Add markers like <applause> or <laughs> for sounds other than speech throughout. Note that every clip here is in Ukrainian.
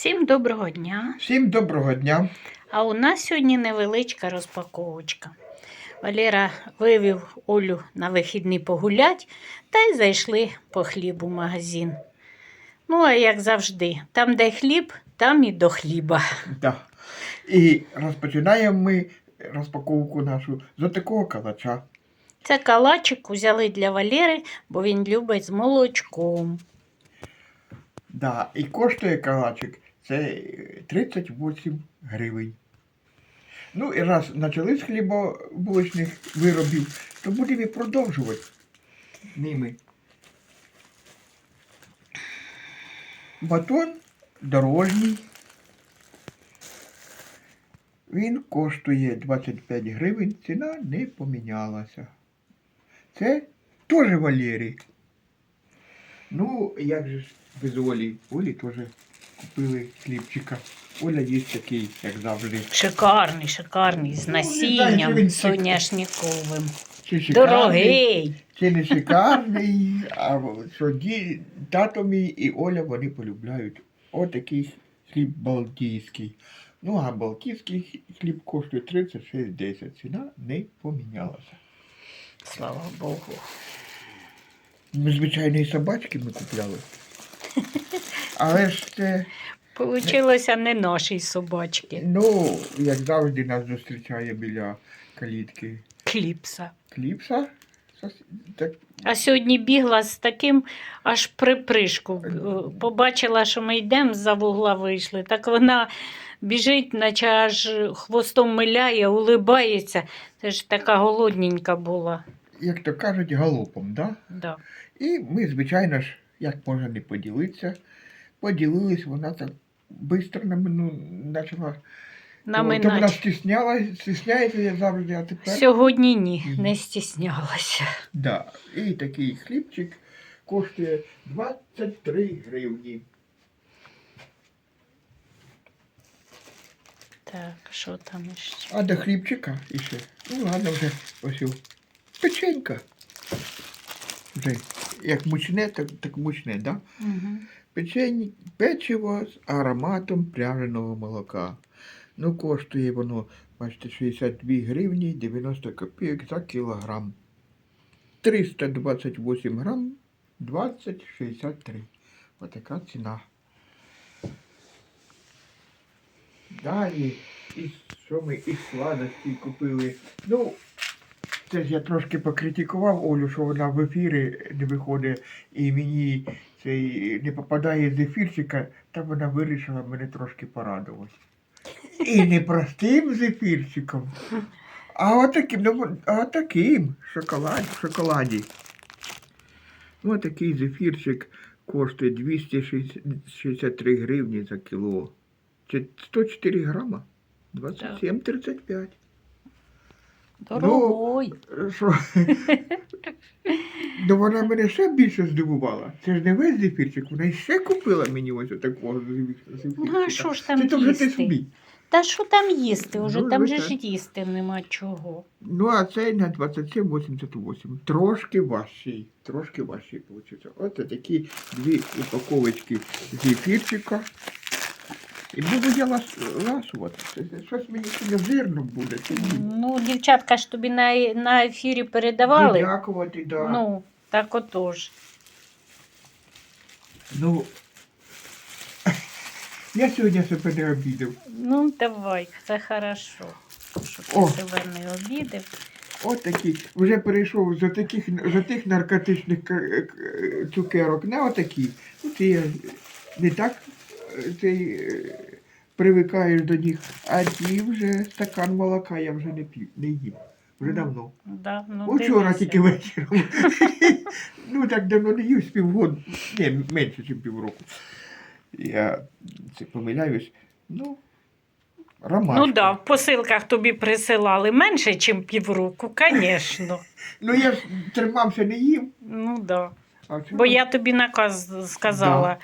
Всім доброго дня! Всім доброго дня. А у нас сьогодні невеличка розпаковочка. Валера вивів Олю на вихідний погулять та й зайшли по хліб у магазин. Ну, а як завжди, там, де хліб, там і до хліба. Да. І розпочинаємо ми розпаковку нашу з такого калача. Це калачик взяли для Валери, бо він любить з молочком. Да. І коштує калачик це е, 38 гривень. Ну і раз почали з хлібобулочних виробів, то будемо і продовжувати ними. Батон дорожній. Він коштує 25 гривень, ціна не помінялася. Це теж Валерій. Ну, як же без Олі? Олі теж купили хлібчика. Оля є такий, як завжди. Шикарний, шикарний, з Ну, насінням соняшниковим. Чи шикарний, Дорогий. чи не шикарний, а що ді, тато мій і Оля вони полюбляють. Отакий хліб балтійський. Ну, а балтійський хліб коштує 36,10. Ціна не помінялася. Слава Богу. Ми звичайної собачки ми купляли. <laughs> Але ж це, Получилося не нашій собачки. ну, як завжди нас зустрічає біля калітки Кліпса. кліпса. Сос- Так, А сьогодні бігла з таким аж припришку. Е, Побачила, що ми йдемо за вугла вийшли. Так вона біжить, наче аж хвостом миляє, улибається. Це ж така голодненька була. як то кажуть, галопом, да? Да. І ми, звичайно ж, як можна не поділитися, поділились, вона так швидко нам ну, почала. То вона Наминать. стісняється я завжди, а тепер. Сьогодні ні, Мгм. не стіснялася. Да. І такий хлібчик коштує 23 гривні. Так, що там іще? А до хлібчика іще. Ну ладно вже ось печенька. Вже як мучне, так, так мучне, да? Угу. Печень, печиво з ароматом пряженого молока. Ну, коштує воно, бачите, 62 гривні 90 копійок за кілограм. 328 грам 20,63. Отака ціна. Далі, і що ми із сладості купили. Ну, це ж я трошки покритикував Олю, що вона в ефірі не виходить і мені цей не попадає з ефірчика, та вона вирішила мене трошки порадувати. І не простим зефірчиком, а отаким, ну, а таким шоколад, в шоколаді. Ну, такий зефірчик коштує 263 гривні за кіло. Це 104 грама. 27,35. Дорогой. Що? Ну вона мене ще більше здивувала. Це ж не весь зефірчик, вона ще купила мені ось такого зефірчика. Ну, а що ж там Це то вже ти їсти? собі. Та що там їсти? Уже Ну, там же ж звичайно. їсти нема чого. Ну, а цей на 27,88. Трошки важчий. Трошки важчий виходить. Ось такі дві упаковочки зефірчика. І буду я лас, ласувати. Це- це Щось мені сьогодні жирно буде. Це ні. Ну, дівчатка ж тобі на, на ефірі передавали. Дякувати, да. Ну, так отож. Ну, я сьогодні себе не обідав. Ну, давай, це хорошо. Що ти О. себе не обідав. От такі. Вже перейшов за таких за тих наркотичних к- к- цукерок на отакі. Ну, ти я не так е, цей, е, привикаєш до них. А ті вже стакан молока я вже не п'ю, не їм. Вже давно. Да, ну, Учора тільки вечором. <laughs> ну так давно не їв з півгода. Ні, менше, ніж півроку. Я це помиляюсь. Ну, ромашка. Ну да, в посилках тобі присилали менше, ніж півроку, звісно. <laughs> Ну я ж тримався, не їв. Ну да. Бо я тобі наказ сказала.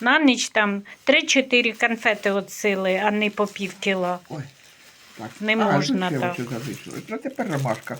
На ніч там 3-4 конфети відсили, а не по пів кіла. Ой, так. Не А, можна так. Ну тепер ромашка.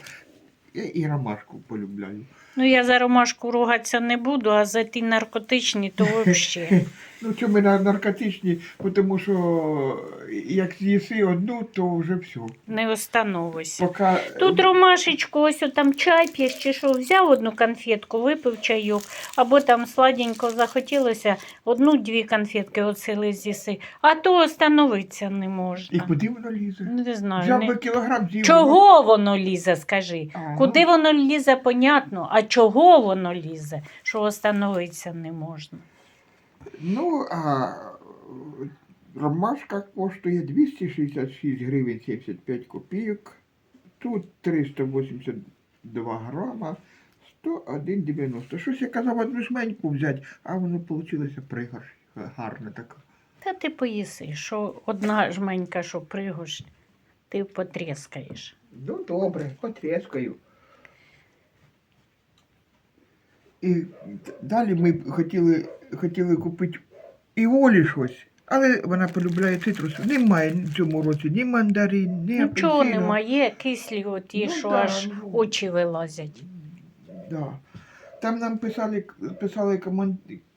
Я і ромашку полюбляю. Ну, я за ромашку ругатися не буду, а за ті наркотичні, то <laughs> взагалі. Ну, що ми на наркотичні, тому що як з'їси одну, то вже все. Не остановися. Поки... Тут ромашечку, ось там чай п'єш чи що, взяв одну конфетку, випив чайок, або там сладенько захотілося, одну-дві конфетки оцели з'їси, а то остановитися не можна. І куди воно лізе? Не знаю. Взяв Не... би кілограм з'їв. Чого воно лізе, скажи? А, Куди ну, воно лізе, понятно, а чого воно лізе, що остановитися не можна. Ну, а ромашка коштує 266 гривень 75 копійок. Тут 382 грама, 101,90. Щось я казав одну жменьку взяти, а воно вийшло пригорш. Гарне таке. Та ти поїси, що одна жменька, що пригош, ти потріскаєш. Ну, добре, потрескаю. І далі ми хотіли, хотіли купити і Олі щось, але вона полюбляє цитрус. Немає в цьому році ні мандарин, ні Нічого апельсину. немає, кислі оті, Ну, що да, аж ну. очі вилазять. Да. Там нам писали, писали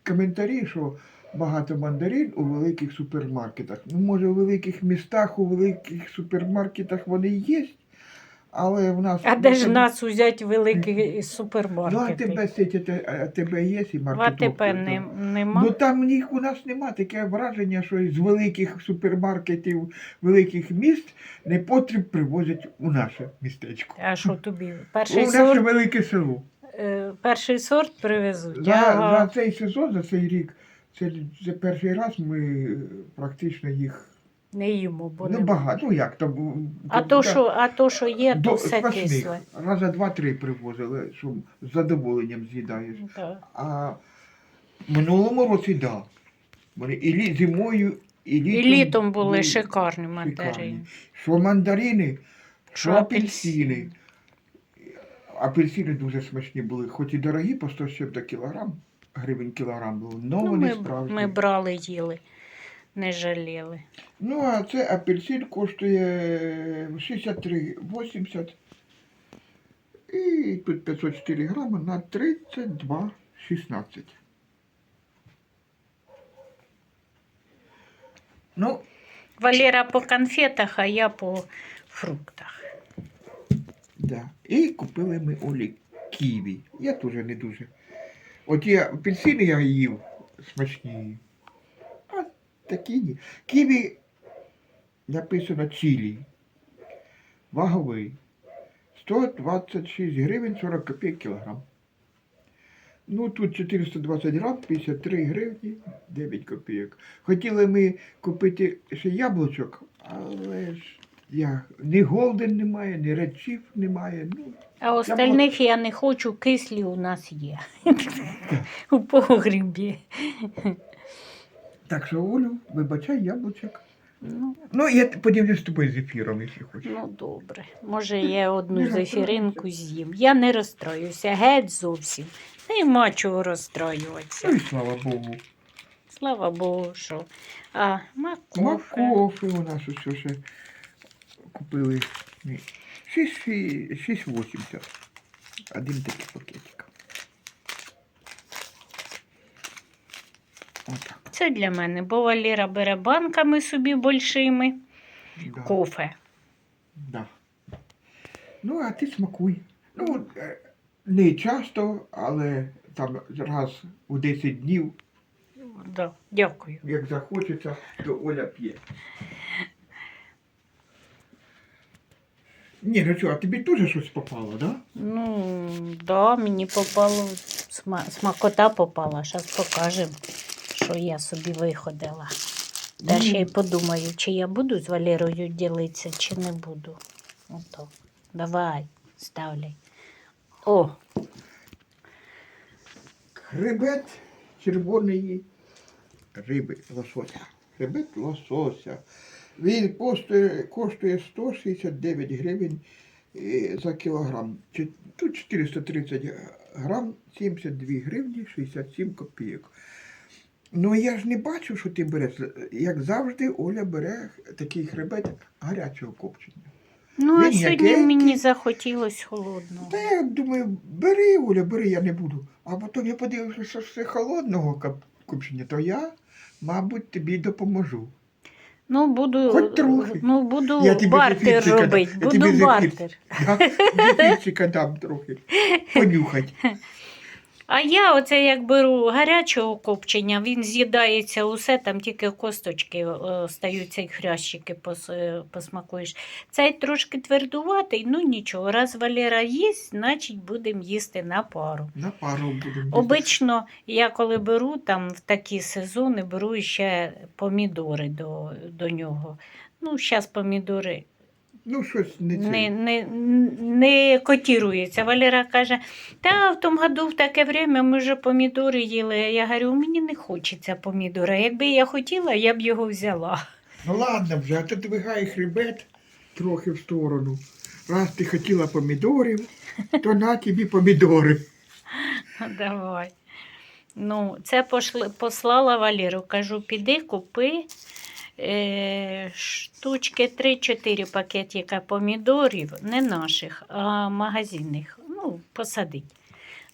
коментарі, що багато мандарин у великих супермаркетах. Ну, може, у великих містах, у великих супермаркетах вони є, але в нас. А де ж Ну, нас узять великі Ну, а тебе а тебе є і маркетовки? АТП не, нема. Ну там їх у нас нема. Таке враження, що з великих супермаркетів, великих міст непотріб привозять у наше містечко. А що тобі? У Перший наше сорт, велике село. е, перший сорт привезуть. За, Ага. за цей сезон, за цей рік, це, це перший раз ми е, практично їх Не їмо, бо ну, не багато. Ну як то А то, що, а то, що є, то до все смачних. кисле. Раза два-три привозили, що з задоволенням з'їдаєш. Да. А в минулому році так. Да. Вони і лі, зимою, і І літом, літом були шикарні мандарини. Що мандарини, що Що апельсини. Апельсини дуже смачні були, хоч і дорогі, по 100 з чим-то кілограм, гривень кілограм було, но Ну, вони ми, справжні. ми брали, їли, не жаліли. Ну, а це апельсин коштує 63,80. І тут 504 грами на 32,16. Ну, Валера по конфетах, а я по фруктах. да. І купили ми Олі ківі. Я теж не дуже. От я апельсини я їв смачні. Такі ні. Ківі написано чилі. Ваговий. 126 гривень 40 копійок кілограм. Ну, тут 420 грам, 53 гривні, 9 копійок. Хотіли ми купити ще яблучок, але ж я, ні голден немає, ні редчів немає. Ну, А остальних я не хочу, кислі у нас є. У погрібі. Так що, Олю, вибачай яблучок. Ну, Ну, я поділюсь з тобою з ефіром, якщо хочеш. ну добре. Може, я одну зефіринку з'їм. Я не розстроюся, геть зовсім. Нема чого розстроюватися. Ну і слава Богу. Слава Богу, що. А, макофе. Макофи у нас усе ще купили. Ні, 6 6,80. Один такий пакетик. Отак. Це для мене, бо Валера бере банками собі большими Да. кофе. Да. Ну, а ти смакуй. Ну, е, не часто, але там раз у 10 днів, Да, дякую. як захочеться, то Оля п'є. Ні, ну що, а тобі теж щось попало, да? Ну, да, мені попало, смакота попала. Зараз покажемо, що я собі виходила. Та ще й подумаю, чи я буду з Валерою ділитися, чи не буду. Ото. Давай, ставляй. О, Хребет червоної риби лосося. Хребет лосося. Він коштує, коштує 169 гривень е, за кілограм. Тут 430 грам, 72 гривні 67 копійок. Ну я ж не бачу, що ти береш. Як завжди, Оля бере такий хребет гарячого копчення. Ну, а Він сьогодні м'якенький. мені захотілось холодного. Та я думаю, бери, Оля, бери, я не буду. А потім я подивився, що все холодного кап- копчення, то я, мабуть, тобі допоможу. Ну, буду, Хоч трохи. ну, буду Я тобі бартер зефірчика дам. робити. Я Буду тобі зефір- бартер. Я дам трохи. Понюхать. <laughs> А я оце як беру гарячого копчення, він з'їдається усе, там тільки косточки е, остаються і хрящики пос, е, посмакуєш. Цей трошки твердуватий, ну нічого. Раз Валера їсть, значить будемо їсти на пару. На пару будемо. Обично я коли беру там в такі сезони, беру ще помідори до, до нього. Ну, зараз помідори Ну, щось не це. не, не, не котірується. Валера каже, та в тому году в таке время ми вже помідори їли. Я говорю, мені не хочеться помідора. Якби я хотіла, я б його взяла. Ну ладно вже, а то двигай хребет трохи в сторону. Раз ти хотіла помідорів, то на тобі помідори. Давай. Ну, це пошли, послала Валеру. Кажу, піди купи штучки 3-4 пакетика помідорів, не наших, а магазинних. Ну, посадить.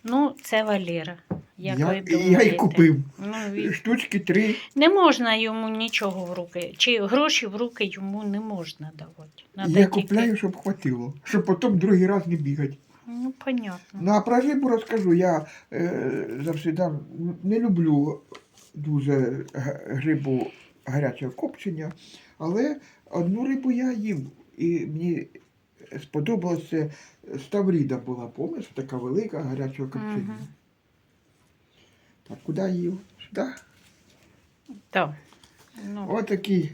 Ну, це Валера. Як я, ви я й купив. Ну, він- Штучки три. Не можна йому нічого в руки, чи гроші в руки йому не можна давати. Надо я тільки- купляю, щоб хватило. Щоб потім другий раз не бігати. Ну, понятно. Ну а про рибу розкажу. Я е, завжди не люблю дуже г- рибу гарячого копчення, але одну рибу я їв. І мені сподобалося ставріда була, пам'ятаєш, така велика гарячого копчення. Мгм. Так, куди їв? Сюди. Так. Ну, Отакий.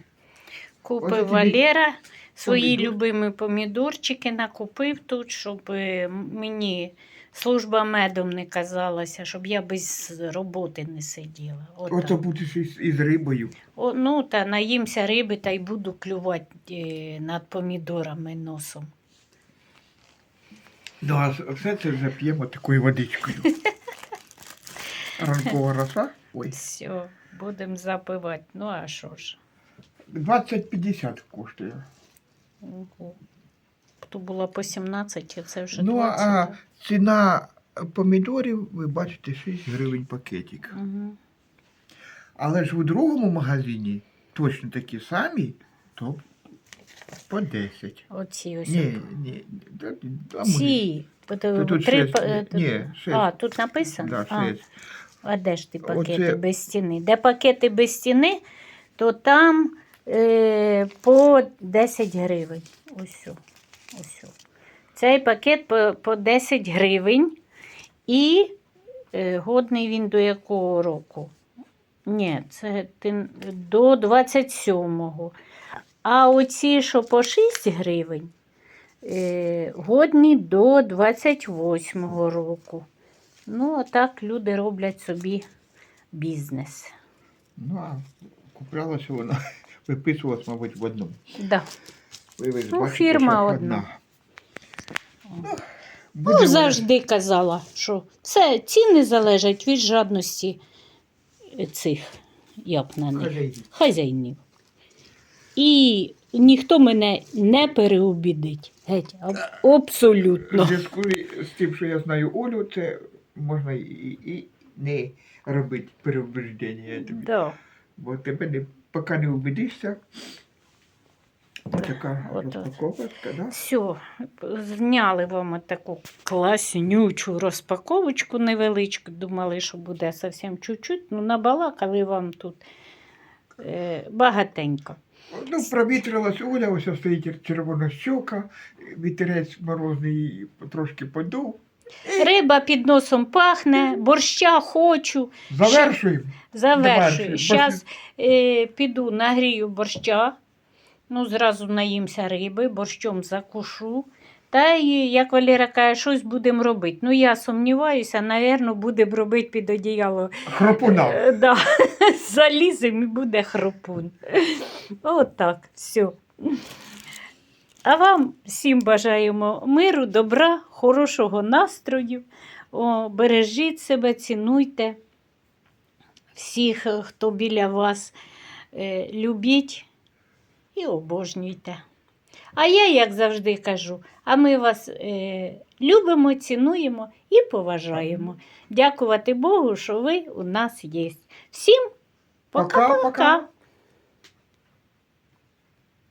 купив ось тобі Валера свої помідор. любимі помідорчики, накупив тут, щоб е, мені служба медом не казалася, щоб я без роботи не сиділа. От Ото так. будеш із, із рибою. О, ну, та наїмся риби та й буду клювати е, над помідорами носом. Ну, а все це вже п'ємо такою водичкою. <laughs> Ранкова роса. Ой. Все, будемо запивати. Ну, а що ж? 20-50 коштує. Ого. То було по 17, а це вже Ну, 20. а ціна помідорів, ви бачите, 6 гривень пакетик. Угу. Але ж у другому магазині точно такі самі, то по 10. Оці ось. Ні, ні. да- да, Ці. То тут три, шесть, па- е, ні, шесть. А, тут написано? Да, а, 6. а де ж ти пакети Оце- без стіни? Де пакети без стіни, то там е, по 10 гривень. Ось. о, Ось. Цей пакет по, по 10 гривень. І е, годний він до якого року? Ні, це до 27-го. А оці, що по 6 гривень, е, годні до 28-го року. Ну, а так люди роблять собі бізнес. Ну, а куплялася вона, <laughs> виписувалась, мабуть, в одному. Да. Ви, ви ж Ну, бачите, фірма що одна. Ну, Ну, завжди казала, що це ціни залежать від жадності цих, як на них, Хазяїнів. хазяїнів. І ніхто мене не переубідить. Геть, аб- В зв'язку з тим, що я знаю Олю, це можна і, і не робити переубеждення. я тобі. Да. Бо тебе не, поки не убедишся. Така От от. да? Все, зняли вам таку класнючу розпаковочку невеличку. Думали, що буде зовсім чуть-чуть. Ну, набалакали вам тут е, багатенько. Ну, провітрилась Оля, ось стоїть червона щока, вітерець морозний трошки подув. Риба під носом пахне, борща хочу. Завершуємо. Завершую. Зараз е, піду нагрію борща. Ну, зразу наїмся риби, борщом закушу. Та й, як Валера каже, щось будемо робити. Ну, я сумніваюся, напевно, будемо робити під одіяло. Хропуна. Е, Да. <laughs> Залізем і буде хропун. От все. А вам всім бажаємо миру, добра, хорошого настрою. О, бережіть себе, цінуйте всіх, хто біля вас. Е, Любіть і обожнюйте. А я, як завжди кажу, а ми вас е, любимо, цінуємо і поважаємо. Дякувати Богу, що ви у нас є. Всім пока-пока! Пока-пока.